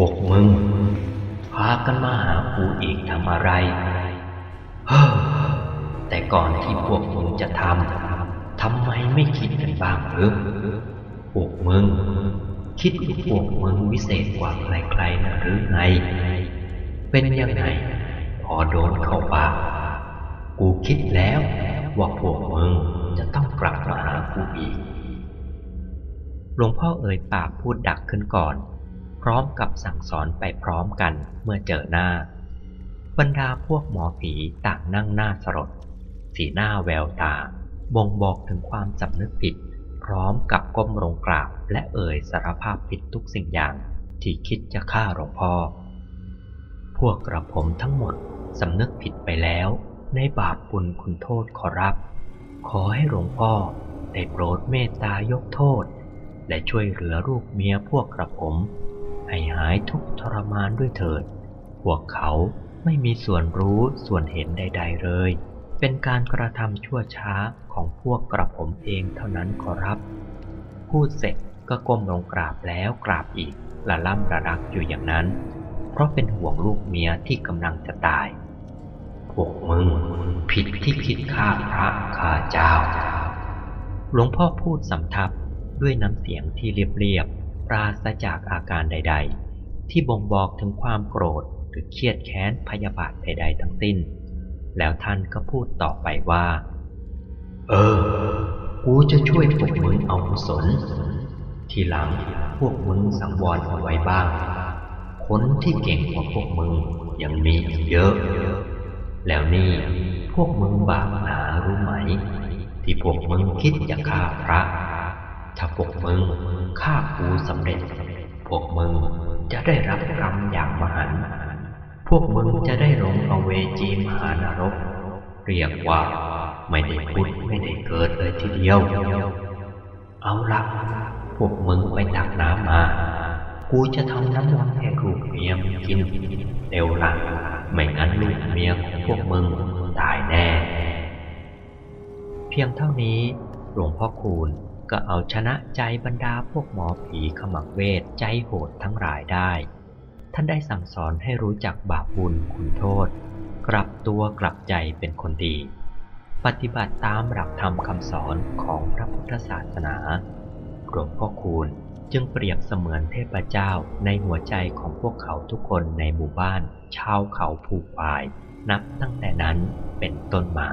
พวกมึง พากันมาหากูอีกทำอะไรเฮ้อแต่ก่อนที่พวกมึงจะทำทำไมไม่คิดกันบ้างหรือพวกมึง คิดว่าพวกมึงวิเศษกว่าใครๆนะหรือไง เป็นยังไง พอโดนเข้าปากกูคิดแล้วว่าพวกมึงจะต้องกลับมาหากูอีก หลวงพ่อเอ่ยปากพูดดักขึ้นก่อน พร้อมกับสั่งสอนไปพร้อมกันเมื่อเจอหน้า บรรดาพวกหมอผีต่างนั่งหน้าสลดสีหน้าแววตา บ่งบอกถึงความสำนึกผิด พร้อมกับก้มลงกราบและเอ่ยสารภาพผิดทุกสิ่งอย่างที่คิดจะฆ่าหลวงพ่อ พวกกระผมทั้งหมดสำนึกผิดไปแล้ว ในบาปบุญคุณโทษขอรับ ขอให้หลวงพ่อได้โปรดเมตตายกโทษ และช่วยเหลือลูกเมียพวกกระผม ให้หายทุกทรมานด้วยเถิด พวกเขาไม่มีส่วนรู้ส่วนเห็นใด ๆเลย เป็นการกระทำชั่วช้าของพวกกระผมเองเท่านั้นขอรับ พูดเสร็จก็ก้มลงกราบแล้วกราบอีกละล่ำระรักอยู่อย่างนั้น เพราะเป็นห่วงลูกเมียที่กำลังจะตาย พวกมึงผิดที่คิดฆ่าพระฆ่าเจ้า หลวงพ่อพูดสำทับด้วยน้ำเสียงที่เรียบๆ ปราศจากอาการใด ๆ ที่บ่งบอกถึงความโกรธหรือเครียดแค้นพยาบาทใด ๆ ทั้งสิ้น แล้วท่านก็พูดต่อไปว่า เออ กูจะช่วยพวกมึงเอากุศล ทีหลังพวกมึงสังวรเอาไว้บ้าง คนที่เก่งกว่าพวกมึงยังมีอีกเยอะ แล้วนี่พวกมึงบาปหนารู้ไหม ที่พวกมึงคิดจะฆ่าพระ ถ้าพวกมึงฆ่ากูสำเร็จ พวกมึงจะได้รับกรรมอย่างมหันต์พวกมึงจะได้ลงอเวจีมหานรก เรียกว่าไม่ได้พุดไม่ได้เกิดเลยทีเดียว เอาละพวกมึงไปตักน้ำมา กูจะทำน้ำมนต์ให้ลูกเมียมกินเร็วละไม่งั้นลูกเมียของพวกมึงตายแน่ เพียงเท่านี้หลวงพ่อคูณ ก็เอาชนะใจบรรดาพวกหมอผีขมักเวทใจโหดทั้งหลายได้ ท่านได้สั่งสอนให้รู้จักบาปบุญคุณโทษ กลับตัวกลับใจเป็นคนดี ปฏิบัติตามหลักธรรมคำสอนของพระพุทธศาสนาหลวงพ่อคูณจึงเปรียบเสมือนเทพเจ้าในหัวใจของพวกเขาทุกคนในหมู่บ้าน ชาวเขาภูควาย นับตั้งแต่นั้นเป็นต้นมา